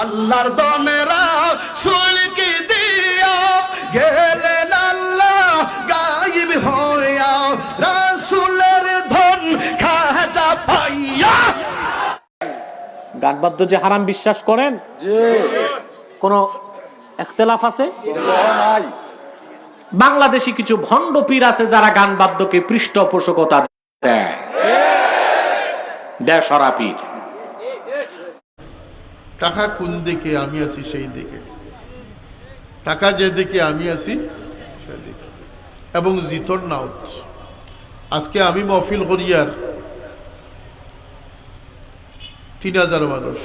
আল্লাহর দনেরা সুলকি দিয়া গেলেন আল্লাহ গাইব হইয়া রাসূলের ধন খাজা পাইয়া। গান বাদ্য যে হারাম বিশ্বাস করেন? কোন এখতেলাফ আছে? বাংলাদেশি কিছু ভণ্ড পীর আছে যারা গান বাদ্যকে পৃষ্ঠপোষকতা দেয়। দেয় সরা পীর। টাকা কোন দিকে আমি আছি সেই দিকে। টাকা যে দিকে আমি আছি সেদিকে এবং জিতর নাউট আজকে আমি মহফিল করিয়ার তিন হাজার মানুষ।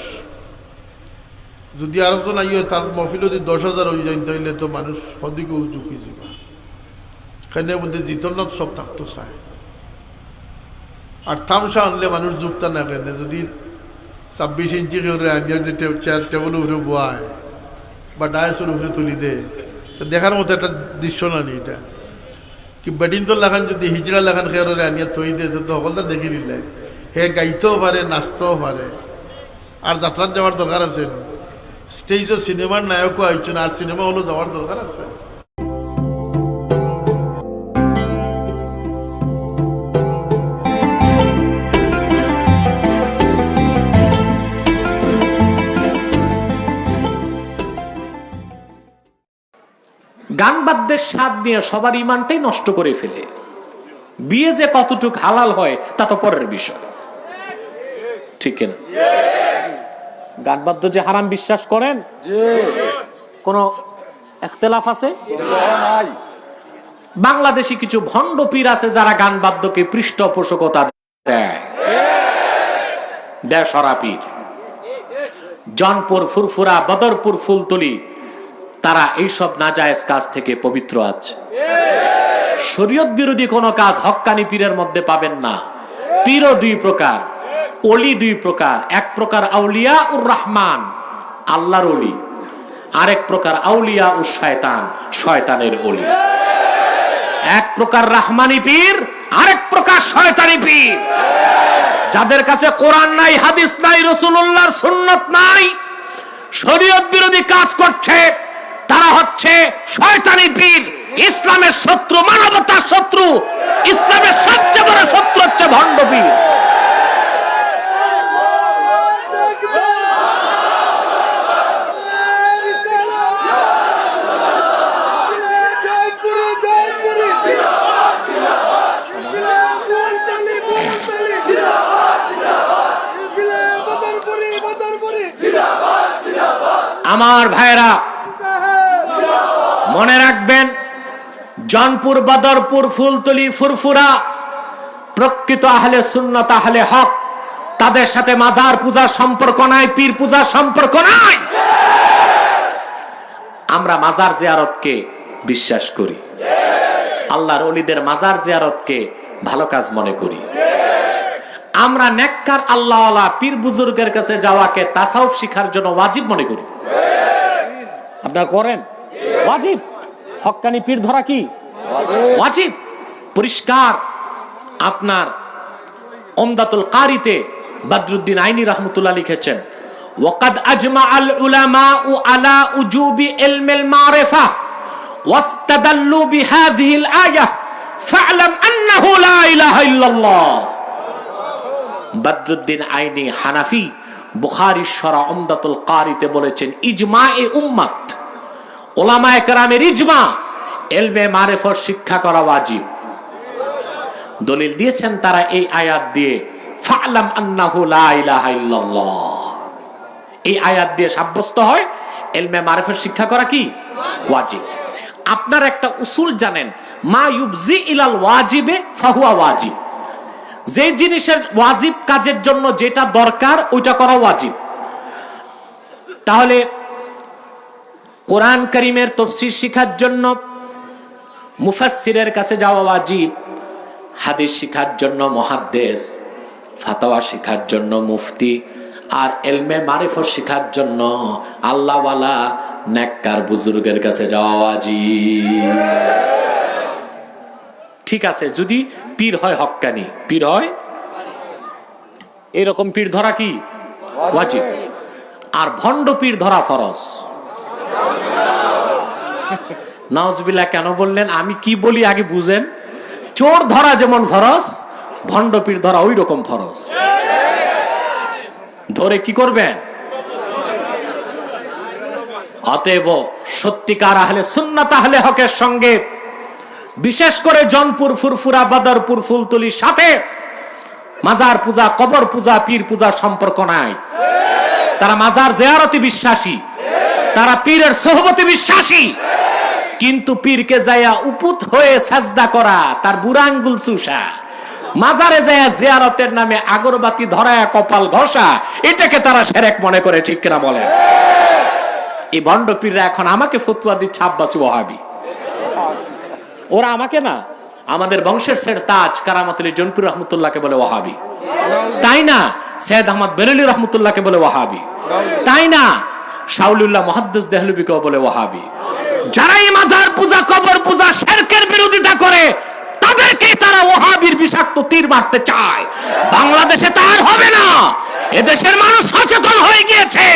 যদি আরও জন আইয় তার মহফিল যদি দশ হাজার হয়ে যায় তাহলে তো মানুষ সদিকে ঝুঁকি যাবা সেখানে মধ্যে জিতর নাথ সব থাকতো চায়। আর থামসা আনলে মানুষ যুক্ত না কেন। যদি ছাব্বিশ ইঞ্চি করে আনিয়ে যদি টে- চেয়ার টেবিলের উপরে বয়, বা ডায়াসের উপরে তুলি দে, তো দেখার মতো একটা দৃশ্য না নি এটা? কি ব্যাটিংটন লাগান যদি, হিজড়া লাগান খেয়ারে আনিয়ে তৈ দে, তো সকলটা দেখি নিলে। হে গাইতেও পারে, নাচতেও পারে। আর যাত্রার যাওয়ার দরকার আছে। স্টেজও সিনেমার নায়কও আইছেন আর সিনেমা হলো যাওয়ার দরকার আছে। গান বাদ্যের স্বাদ নিয়ে সবার ইমানটাই নষ্ট করে ফেলে। বিয়ে যে কতটুক হালাল হয় তা তো পরের বিষয়। ঠিক কিনা? গান বাদ্য যে হারাম বিশ্বাস করেন? কোন এখতেলাফ আছে? বাংলাদেশি কিছু ভণ্ড পীর আছে যারা গান বাদ্যকে পৃষ্ঠপোষকতা দেয়। দেয় সরা পীর। জনপুর ফুরফুরা বদরপুর ফুলতলি তারা এইসব নাজায়েজ কাজ থেকে পবিত্র আছে। শরীয়ত বিরোধী কোনো কাজ হক্কানি পীরের মধ্যে পাবেন না। পীরও দুই প্রকার অলি দুই প্রকার। এক প্রকার আউলিয়া উর রহমান, আল্লাহর অলি আরেক প্রকার আউলিয়া ও শয়তান, শয়তানের অলি এক প্রকার রাহমানি পীর, আরেক প্রকার শয়তানি পীর। যাদের কাছে কোরআন নাই, হাদিস নাই রসুল্লাহর সুন্নত নাই, শরীয়ত বিরোধী কাজ করছে তারা হচ্ছে শয়তানি পীর ইসলামের শত্রু, মানবতার শত্রু। ইসলামের সবচেয়ে বড় শত্রু হচ্ছে ভণ্ড পীর আমার ভাইরা মনে রাখবেন, জনপুর, বদরপুর, ফুলতলি, ফুরফুরা, প্রকৃত আহলে সুন্নত, আহলে হক, তাদের সাথে মাজার পূজার সম্পর্ক নাই, পীর পূজার সম্পর্ক নাই। আমরা মাজার জিয়ারতকে বিশ্বাস করি। আল্লাহর অলিদের মাজার জিয়ারতকে ভালো কাজ মনে করি। আমরা নেককার আল্লাহ পীর বুজুর্গের কাছে যাওয়াকে তাসাউফ শিখার জন্য ওয়াজিব মনে করি। আপনারা করেন? ওয়াজিব। হক্কানি পীর ধরা কি? ওয়াজিব। পরিষ্কার। আপনার ওমদাতুল কারিতে বদরুদ্দিন আইনি রহমতুল্লাহ লিখেছেন, ওয়াকাদ আজমা আল উলামা উ আলা উজুবি ইলমিল মারিফা, ওয়াস্তাদাল্লু বিহাদিহিল আয়াহ ফা'লাম আন্নাহু লা ইলাহা ইল্লাল্লাহ। বদরুদ্দিন আইনি হানাফি বুখারী সরা উমদাতুল কারিতে বলেছেন ইজমা এ উম্মাত ওলামা একরামের ইজমা। এলমে মারেফর শিক্ষা করা ওয়াজিব। দলিল দিয়েছেন তারা এই আয়াত দিয়ে, ফালাম আন্নাহু লা ইলাহা ইল্লাল্লাহ। এই আয়াত দিয়ে সাব্যস্ত হয়, এলমে মারেফের শিক্ষা করা কি? ওয়াজিব। আপনার একটা উসুল জানেন, মা ইউবজি ইলাল ওয়াজিবে ফাহুয়া ওয়াজিব। যে জিনিসের ওয়াজিব কাজের জন্য যেটা দরকার, ওইটা করা ওয়াজিব। তাহলে কোরআন করিমের তফসির শিখার জন্য মুফাসসিরের কাছে যাওয়া ওয়াজিব, হাদিস শিখার জন্য মহাদ্দেশ ফাতাওয়া শিখার জন্য মুফতি, আর এলমে মারিফত শিখার জন্য আল্লাহওয়ালা নেককার বুজুর্গের কাছে যাওয়া ঠিক আছে, যদি পীর হয় হক্কানি। পীর হয়? এরকম পীর ধরা কি? ওয়াজিব। আর ভণ্ডপীর ধরা ফরজ। নওয়াজবিল্লাহ কেন বললেন? আমি কি বলি আগে বুঝেন। চোর ধরা যেমন ফরজ ভণ্ডপীর ধরা ওই রকম ফরজ। ধরে কি করবেন? অতএব সত্যিকার আহলে সুন্নাত, আহলে হকের সঙ্গে, বিশেষ করে জনপুর, ফুরফুরা, বদরপুর, ফুলতলির সাথে মাজার পূজা, কবর পূজা, পীর পূজার সম্পর্ক নাই। তারা মাজার জেয়ারতে বিশ্বাসী। তারা পীরের সোহবতে বিশ্বাসী। কিন্তু পীরকে যাইয়া উপুত হয়ে সাজদা করা, তার বুড়া আঙ্গুল চুষা। মাজারে যাইয়া জিয়ারতের নামে আগরবাতি ধরায়া কপাল ঘষা, এটাকে তারা সেরেক মনে করে, ঠিক কিনা বলেন? এই বন্ড পীররা এখন আমাকে ফতুয়া দিচ্ছে আব্বাসী ওহাবি ওরা আমাকে না, আমাদের বংশের শের তাজ কারামতুল জনপুর রহমতুল্লাহকে বলে ওহাবি তাই না, সৈয়দ আহমদ বেরেলি রহমতুল্লাহকে বলে ওহাবি তাই না শাউলুল্লাহ মহাদ্দেস দেহলবিকেও বলে ওহাবি যারা এই মাজার পূজা, কবর পূজা, শেরকের বিরোধিতা করে তাদেরকে তারা ওহাবির বিষাক্ত তীর মারতে চায়। বাংলাদেশে তার হবে না। এদেশের মানুষ সচেতন হয়ে গিয়েছে।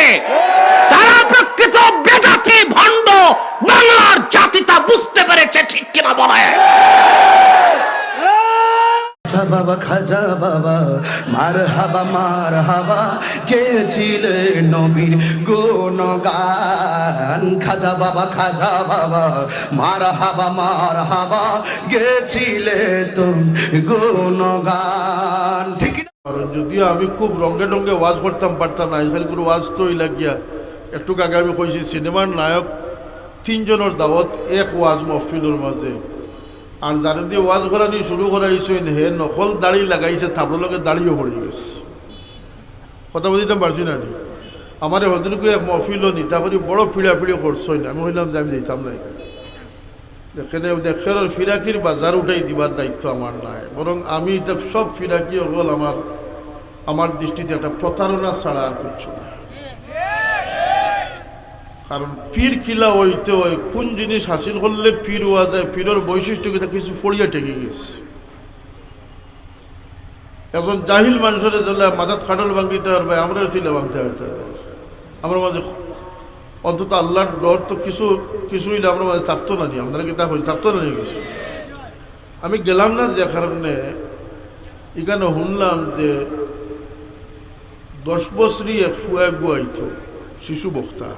তারা প্রকৃত বেদাতি ভণ্ড, বাংলার জাতিটা বুঝতে পেরেছে ঠিক কিনা বলে। খাজা বাবা খাজা বাবা মার হাবা মার হাবা কে গেছিলে নবীর গুণগান? খাজা বাবা খাজা বাবা মার হাবা মার হাবা গেছিলে তুমি গুণগান? ঠিক? কারণ যদিও আমি খুব রঙ্গে ডঙ্গে ওয়াজ করতাম পারতাম না আজকাল করে ওয়াজ তো লাগিয়া। একটু আগে আমি কইছি, সিনেমার নায়ক তিনজনের দাওয়াত এক ওয়াজ মহফিলের মাঝে। আর যারা দিয়ে ওয়াজ করানি শুরু করাইছেন হে নকল দাড়ি লাগাইছে তারপর দাড়িও পড়ে গেছে। কথা বলিতাম পারছি না আমার হদিনকে এক মহফিল নিতা করি, বড় পিড়া পিড়ি করছই না। আমি হইলাম যে আমি দিতাম না এখানে দেখের ফিরাকির বাজার উঠাই দিবার দায়িত্ব আমার নাই। বরং আমি সব ফিরাকি হল আমার আমার দৃষ্টিতে একটা প্রতারণা ছাড়া আর কিছু না কারণ পীর কিলা হইতে হয় কোন জিনিস হাসিল করলে পীর হওয়া যায়, পীরের বৈশিষ্ট্য কিনা কিছু ফড়িয়া টেকে গেছে। এখন জাহিল মানুষের জেলা মাথাত খাটল ভাঙিতে পারবে আমরা তিলে ভাঙতে পারতে আমার মাঝে অন্তত আল্লাহর ডর তো কিছু কিছু হইলে আমরা মাঝে থাকতো না নি, আপনারা কি তা থাকতো না নি আমি গেলাম না যে কারণে এখানে শুনলাম যে দশ বছরই এক ফুয়া গুয়াইত, শিশু বক্তা।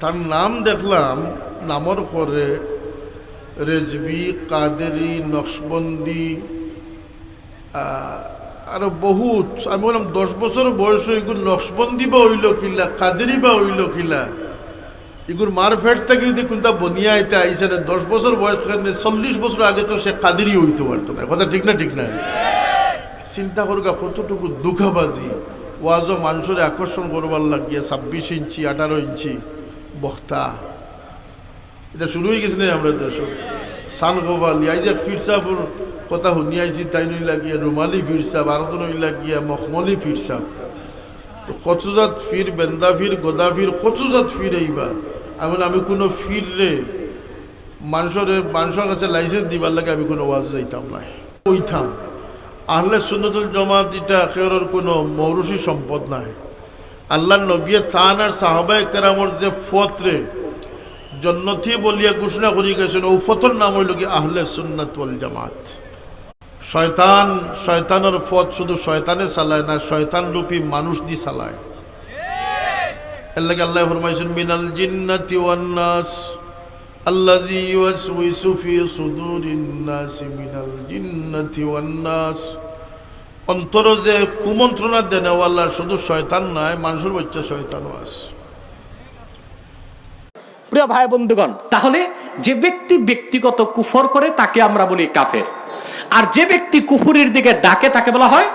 তার নাম দেখলাম, নামর পরে রেজবি, কাদেরি, নকশবন্দি আরও বহুত। আমি বললাম, দশ বছর বয়স এগুলো নকশবন্দি বা হইল কিলা কাদেরি বা হইল কিলা এগুর মার ফেট থেকে যদি কোনটা বনিয়া আইতে আইসে না, দশ বছর বয়স চল্লিশ বছর আগে তো সে কাদেরি হইতে পারতো না। কথা ঠিক না ঠিক না? চিন্তা করগা, কতটুকু দুঃখাবাজি। ওয়াজও মানুষের আকর্ষণ করবার লাগিয়ে ছাব্বিশ ইঞ্চি, আঠারো ইঞ্চি। বক্তা। এটা শুরু হয়ে গেছে না আমরা দেশ সান গোপাল এই যে ফির সাহেবর কথা শুনি আইছি, তাই নই লাগিয়ে রুমালি ফির সাহেব আরও তো নই লাগিয়ে মখমলি ফির সাহেব তো কচুজাত ফির, বেন্দা ফির, গোদা ফির কচুজাত ফির এইবার। আমি আমি কোনো ফির রে মানুষের মানুষের কাছে লাইসেন্স দিবার লাগে আমি কোনো ওয়াজ যাইতাম না। ওইথাম আহলে সুন্নতুল জমাত এটা কোনো মৌরুষি সম্পদ নাই। আল্লাহ নবী তান আর সাহাবাই কেরামর যে ফতরে জন্নতি বলিয়া ঘোষণা করি গেছেন ও ফতর নাম হইল কি আহলে সুন্নাত জামাত। শয়তান, শয়তানের ফত শুধু শয়তানে চালায় না, শয়তান রূপী মানুষ দি চালায়। আল্লাহ ফি অন্তর যে কুমন্ত্রণা দেনেওয়ালা শুধু শয়তান নয়, মানুষের বাচ্চা শয়তানও আছে। প্রিয় ভাই বন্ধুগণ, তাহলে যে ব্যক্তি ব্যক্তিগত কুফর করে, তাকে আমরা বলি কাফের। আর যে ব্যক্তি কুফুরির দিকে ডাকে, তাকে বলা হয়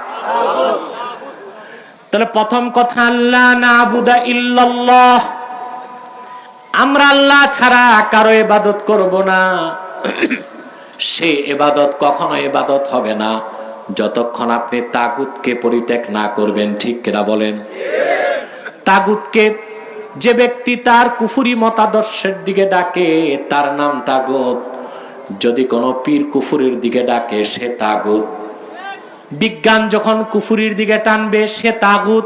তাহলে প্রথম কথা আল্লাহ না বুদা ইল্লাল্লাহ। আমরা আল্লাহ ছাড়া কারও এবাদত করব না। সে এবাদত কখনো এবাদত হবে না। যতক্ষণ আপনি তাগুতকে পরিত্যাগ না করবেন, ঠিক কিনা বলেন? তাগুতকে যে ব্যক্তি তার কুফুরি মতাদর্শের দিকে ডাকে, তার নাম তাগুত। যদি কোনো পীর কুফুরির দিকে ডাকে, সে তাগুত। বিজ্ঞান যখন কুফুরির দিকে টানবে, সে তাগুত।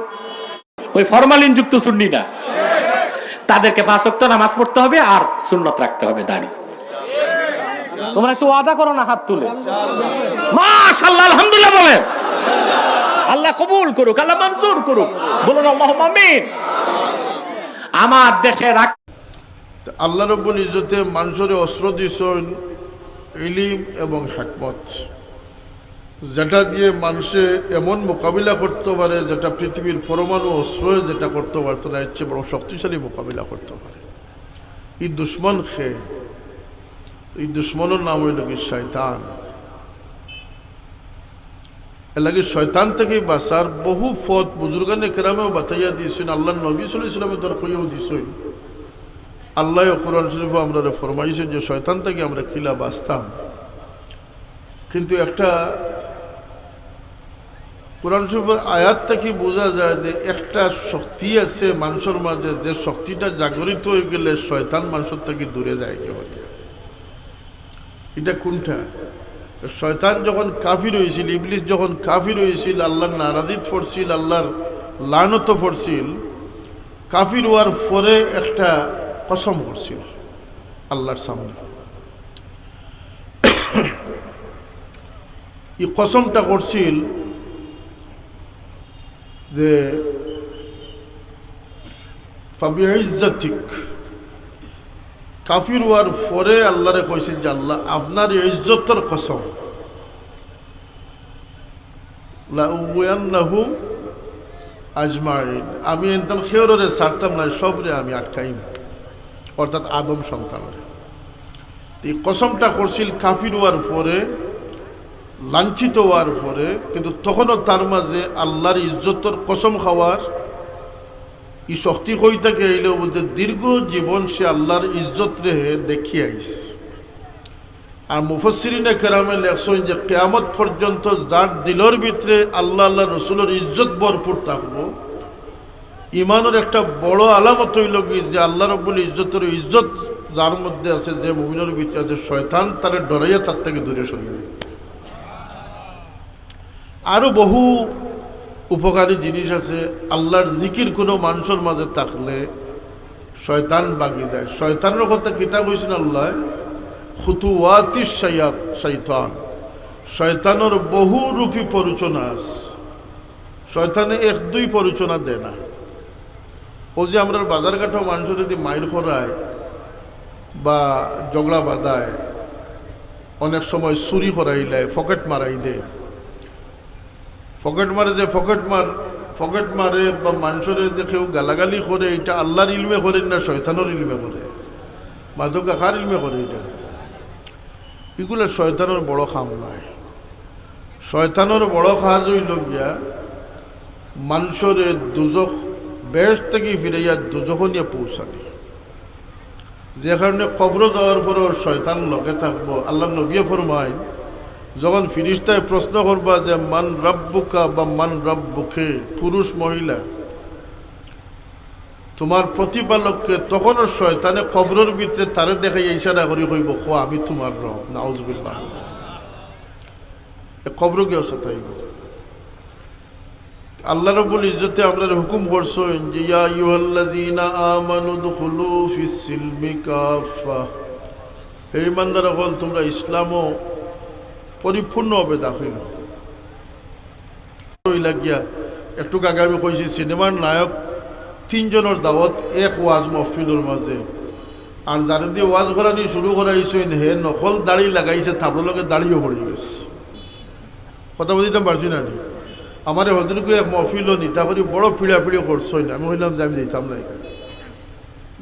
ওই ফরমালিন যুক্ত সুন্নি না তাদেরকে পাঁচ নামাজ পড়তে হবে আর সুন্নত রাখতে হবে দাড়ি। তোমরা একটু ওয়াদা করো না হাত তুলে। মাশাআল্লাহ আলহামদুলিল্লাহ বলে। আল্লাহ কবুল করুক আল্লাহ মঞ্জুর করুক। বলুন আল্লাহ আমিন। আমার দেশে রাখ আল্লাহ রব্বুল ইজতে মানুষের অস্ত্র দিছেন ইলিম এবং হাকমত। যেটা দিয়ে মানুষে এমন মোকাবিলা করতে পারে যেটা পৃথিবীর পরমাণু অস্ত্র যেটা করতে পারতো না এর চেয়ে বড় শক্তিশালী মোকাবিলা করতে পারে। এই দুশ্মন খে এই দুশ্মনের নাম হইল কি শয়তান। এলাকি শয়তান থেকে বাঁচার বহু ফত বুজুর্গানে কেরামেও বাতাইয়া দিয়েছেন। আল্লাহ নবী সাল্লাহ তোর কইয়াও দিয়েছেন। আল্লাহ কোরআন শরীফ আমরা ফরমাইছেন যে শয়তান থেকে আমরা খিলা বাঁচতাম। কিন্তু একটা কোরআন শরীফের আয়াত থেকে বোঝা যায় যে একটা শক্তি আছে মানুষের মাঝে, যে শক্তিটা জাগরিত হয়ে গেলে শয়তান মানুষের থেকে দূরে যায় কে হতে। এটা কোনটা? শয়তান যখন কাফির হয়েছিল, ইবলিস যখন কাফির হয়েছিল, আল্লাহর নারাজিত ফরছিল, আল্লাহর লানত ফরছিল, কাফির হওয়ার পরে একটা কসম করছিল আল্লাহর সামনে। এই কসমটা করছিল যে ফাবিয়াইজাতিক কাফির হওয়ার পরে আল্লাহরে কইছেন যে আল্লাহ, আপনার ইজ্জতের কসম। লাউয়ান্নাহুম আজমাইন। আমি একদম খেয়রে ছাড়তাম না, সবরে আমি আটকাইম। অর্থাৎ আদম সন্তানরে। এই কসমটা করছিল কাফির হওয়ার পরে, লাঞ্ছিত হওয়ার পরে, কিন্তু তখনও তার মাঝে আল্লাহর ইজ্জতর কসম খাওয়ার ই শক্তি কই থাকে এইলেও বলতে দীর্ঘ জীবন সে আল্লাহর ইজ্জত রে দেখি আইস। আর মুফসরিনে কেরামে লেখছেন যে, কেয়ামত পর্যন্ত যার দিলর ভিতরে আল্লাহ আল্লাহ রসুলের ইজ্জত ভরপুর থাকব ইমানের একটা বড় আলামত হইল কি যে, আল্লাহ রব্বুল ইজ্জতের ইজ্জত যার মধ্যে আছে, যে মুমিনের ভিতরে আছে, শয়তান তারে ডরাইয়া তার থেকে দূরে সরিয়ে দেবে আরও বহু উপকারী জিনিস আছে, আল্লাহর জিকির কোনো মানুষের মাঝে থাকলে শয়তান বাগি যায়। শয়তানের কথা কিতাব হয়েছেন আল্লাহ? খুতুয়াতি শৈতান শয়তানের বহু রূপী পরিচনা আছে। শয়তানে এক, দুই পরিচনা দেয় না। ও যে আমরা বাজার ঘাটও মানুষের যদি মাইর করায় বা জগড়া বাঁধায়, অনেক সময় চুরি করাইলে ফকেট মারাই দেয়। ফকেট মারে যে ফকেট মার, ফকেট মারে বা মানুষের যে কেউ গালাগালি করে, এটা আল্লাহর ইলমে করেন না শয়তানোর ইলমে করে? মাধব কাকার ইলমে করে এটা? এগুলো শয়তানোর বড় খাম নয়। শয়তানোর বড় কাজ হইল গিয়া, মানুষের দুজক বেশ থেকে ফিরাইয়া দুজক নিয়ে পৌঁছানি। যে কারণে কবর যাওয়ার পরেও শয়তান লগে থাকব, আল্লাহ নবিয়ে ফরমায় যখন ফিরিস্তায় প্রশ্ন করবা যে, মান রব্বুকা বা মান রব্বুকে? পুরুষ, মহিলা। তোমার প্রতিপালককে তখনও শয়তানে কবরের ভিতরে তারে দেখে ইশারা করি কইব খো আমি তোমার রব, নাউজবিল্লাহ। কবর গিয়ে সাথে আল্লাহ রব্বুল ইজ্জতে আমরা হুকুম করছেন যে, ইয়া ইউহাল্লাযীনা আমানু দুখুলু ফিস সিলমি কাফা হে ইমানদার হল তোমরা ইসলামও পরিপূর্ণভাবে দাখিল। লাগিয়া। একটু আগে আমি কইছি সিনেমার নায়ক তিনজনের দাওয়াত এক ওয়াজ মহফিলের মাঝে আর যারা দিয়ে ওয়াজ করানি শুরু করাইছেন হে নকল দাড়ি লাগাইছে তার লগে দাড়িও পড়ে গেছে। কথা বলিতাম পারছি না আমার হদিনকে এক মহফিলও নিতা করি বড় পিড়া পিড়ি করছই না। আমি হইলাম যে আমি দিতাম না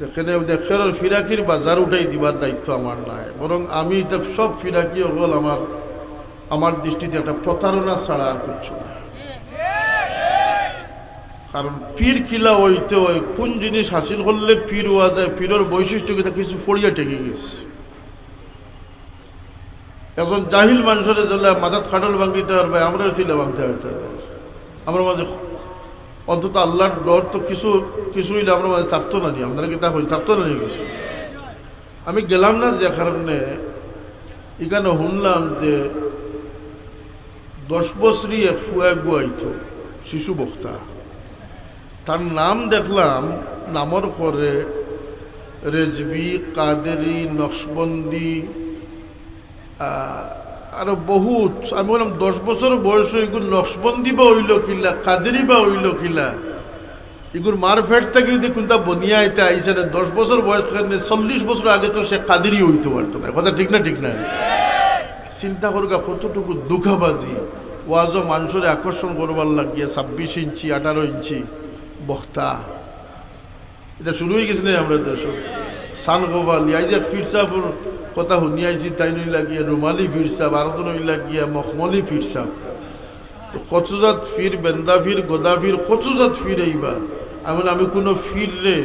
এখানে দেখের ফিরাকির বাজার উঠাই দিবার দায়িত্ব আমার নাই। বরং আমি সব ফিরাকি হল আমার আমার দৃষ্টিতে একটা প্রতারণা ছাড়া আর কিছু না। কারণ পীর কিলা হইতে হয়, কোন জিনিস হাসিল করলে পীর হওয়া যায়, পীরের বৈশিষ্ট্য কিন্তু কিছু ফড়িয়া টেকে গেছে। এখন জাহিল মানুষের জেলা মাথাত খাটল ভাঙিতে পারবে আমরা ছিল ভাঙতে পারতে আমার মাঝে অন্তত আল্লাহর ডর তো কিছু কিছু হইলে আমার মাঝে থাকতো না নি আপনারা কি তা হই, থাকতো না নি কিছু? আমি গেলাম না যে কারণে, এখানে শুনলাম যে দশ বছরই ফুয়া গুয়াইত, শিশু বক্তা। তার নাম দেখলাম, নামর পরে রেজবি, কাদেরি, নকশবন্দি আরও বহুত। আমি বললাম, দশ বছর বয়স এগুলো নকশবন্দি বা হইল কিলা, কাদেরি বা হইল কিলা। এগুর মারফেট থেকে যদি কোনটা বনিয়া এটা আইসে দশ বছর বয়স চল্লিশ বছর আগে তো সে কাদেরই হইতে পারতো না কথা ঠিক না ঠিক না? চিন্তা করগা কতটুকু দুঃখাবাজি ওয়াজও মানুষের আকর্ষণ করবার লাগিয়ে, ছাব্বিশ ইঞ্চি আঠারো ইঞ্চি, বক্তা। এটা শুরু হয়ে গেছে না আমরা দেশ সান গোপাল, এই যে ফির সাহেবর কথা শুনিয়াইছি তাই নই লাগিয়ে রুমালি ফির সাহেব আরও তো নই লাগিয়ে, মখমলি ফির সাহেব তো কচুজাত ফির বেন্দা ফির গোদা ফির কচুজাত ফির এইবা আমি আমি কোনো ফির রে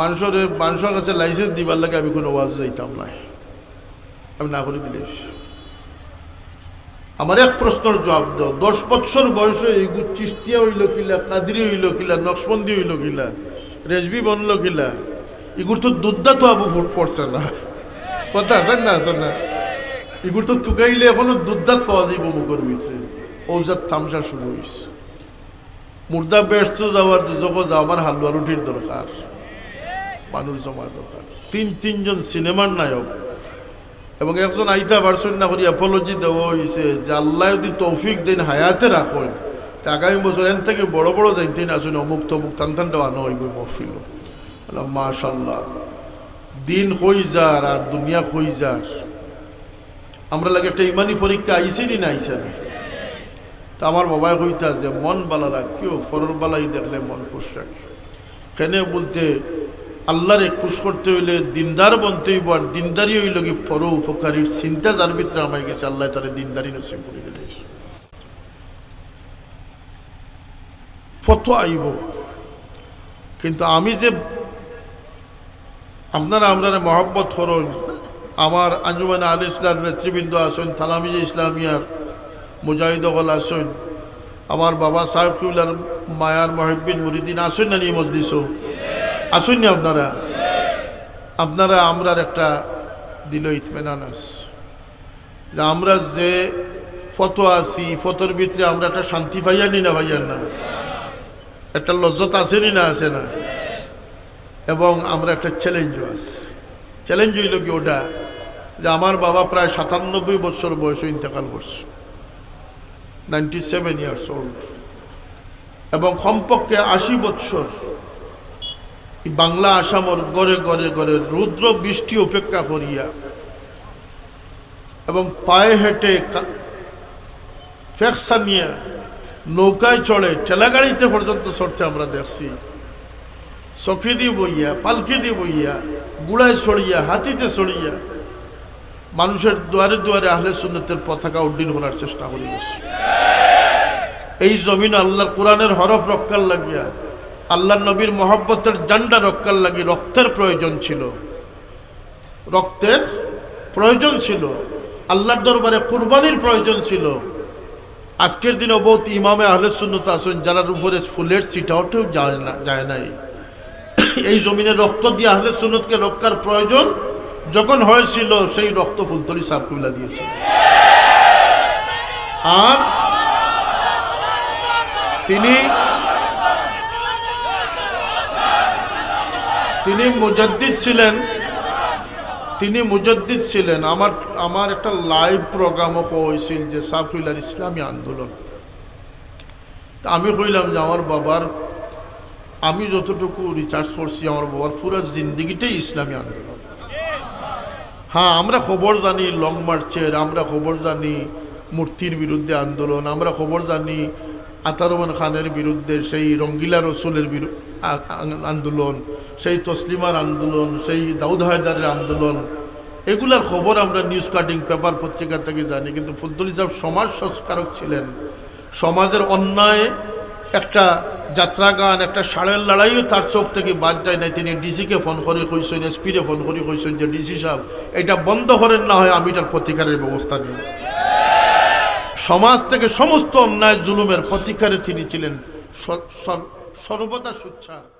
মানুষের মানুষের কাছে লাইসেন্স দিবার লাগে আমি কোনো ওয়াজ যাইতাম না আমি না করে দিলিস। আমার এক প্রশ্নের জবাব দাও। দশ বছর বয়সে এইগু চিস্তিয়া হইল কিলা, কাদিরি হইল কিলা, নকশবন্দি হইল কিলা, রেজবি বনল কিলা, এগুর তো দুধদা তো আবু ফুট পড়ছে না। কথা আছেন না আছেন না? এগুর তো টুকাইলে এখনও দুধদাত পাওয়া যাইব মুখের ভিতরে। ঔজাত তামসা শুরু হয়েছে মুর্দা ব্যস্ত যাওয়ার দুজকো আমার হালুয়া রুটির দরকার। মানুষ জমার দরকার। তিন, তিনজন সিনেমার নায়ক এবং একজন আইতা ভার্সন না করি অ্যাপোলজি দেওয়া হয়েছে যে আল্লাহ যদি তৌফিক দেন হায়াতে রাখেন, তা আগামী বছর এন থেকে বড় বড় যাইতে না আসুন অমুক তমুক টান টান দেওয়া নয় বই মহফিল। মাশাল্লাহ দিন হই যার আর দুনিয়া হই যার। আমরা লাগে একটা ইমানি পরীক্ষা আইসে নি না আইসে না? তা আমার বাবাই কইতা যে, মন বালা রাখিও ফরর বালাই দেখলে মন খুশ রাখি। কেন বলতে আল্লাহরে খুশ করতে হইলে দিনদার বনতে হইব আর দিনদারি হইল কি পর উপকারীর চিন্তা যার ভিতরে আমায় গেছে, আল্লাহ তারে দিনদারি নসিব করে দিলে। ফতো আইব। কিন্তু আমি যে আপনারা আপনারা মহব্বত করুন, আমার আঞ্জুমান আল ইসলাম নেতৃবৃন্দ আসুন, থালামিজ ইসলামিয়ার মুজাহিদগল আসুন, আমার বাবা সাহেবুল্লার মায়ার মহিবিন মুরিদিন আসুন না নিয়ে মজলিসও আসুন না আপনারা। আপনারা আমরার একটা দিল ইতমেনান যে আমরা যে ফটো আছি ফটোর ভিতরে আমরা একটা শান্তি পাইয়া নি ভাইয়ার না? একটা লজ্জত আসেনি না আসে না? এবং আমরা একটা চ্যালেঞ্জও আছে। চ্যালেঞ্জ হইল কি ওটা? যে আমার বাবা প্রায় সাতানব্বই বছর বয়সে ইন্তেকাল করছে। নাইনটি সেভেন ইয়ার্স ওল্ড এবং কমপক্ষে আশি বৎসর বাংলা আসামর গড়ে গড়ে গড়ে রুদ্র বৃষ্টি উপেক্ষা করিয়া এবং পায়ে হেঁটে কা- নিয়ে নৌকায় চড়ে ঠেলাগাড়িতে পর্যন্ত চড়তে আমরা দেখছি। চকি দিয়ে বইয়া, পালকি দিয়ে বইয়া, গুড়ায় ছড়িয়া হাতিতে ছড়িয়া মানুষের দুয়ারে দুয়ারে আহলে সুন্নতের পতাকা উড্ডীন করার চেষ্টা করি এই জমিন আল্লাহ কোরআনের হরফ রক্ষার লাগিয়া আল্লাহ নবীর মহব্বতের জান্ডা রক্ষার লাগি রক্তের প্রয়োজন ছিল। রক্তের প্রয়োজন ছিল। আল্লাহর দরবারে কুরবানির প্রয়োজন ছিল। আজকের দিনে বহুত ইমামে আহলে সুন্নত আসুন যারা উপরে ফুলের সিটাওটেও যায় না, যায় নাই। এই জমিনে রক্ত দিয়ে আহলে সুন্নতকে রক্ষার প্রয়োজন যখন হয়েছিল, সেই রক্ত ফুলতলি সাবকুল্লা দিয়েছে। আর তিনি তিনি মুজদ্দিদ ছিলেন। তিনি মুজদ্দিদ ছিলেন। আমার আমার একটা লাইভ প্রোগ্রামও হয়েছিল যে সাফিলার ইসলামী আন্দোলন। আমি কইলাম যে আমার বাবার, আমি যতটুকু রিচার্জ করছি, আমার বাবার পুরো জিন্দিগিটাই ইসলামী আন্দোলন। হ্যাঁ আমরা খবর জানি লং মার্চের আমরা খবর জানি মূর্তির বিরুদ্ধে আন্দোলন, আমরা খবর জানি আতারমান খানের বিরুদ্ধে সেই রঙ্গিলা রসুলের আন্দোলন। সেই তসলিমার আন্দোলন, সেই দাউদ হায়দারের আন্দোলন, এগুলার খবর আমরা নিউজ কাটিং পেপার পত্রিকা থেকে জানি। কিন্তু ফুলতুল সাহেব সমাজ সংস্কারক ছিলেন। সমাজের অন্যায়, একটা যাত্রা গান একটা ষাঁড়ের লড়াইও তার চোখ থেকে বাদ যায় নাই। তিনি ডিসিকে ফোন করে কইছেন এসপিরে ফোন করে কইছেন যে ডিসি সাহেব, এটা বন্ধ করেন না হয়, আমি এটার প্রতিকারের ব্যবস্থা নিই। সমাজ থেকে সমস্ত অন্যায়, জুলুমের প্রতিকারে তিনি ছিলেন সর- সর- সর্বদা সুচ্ছার।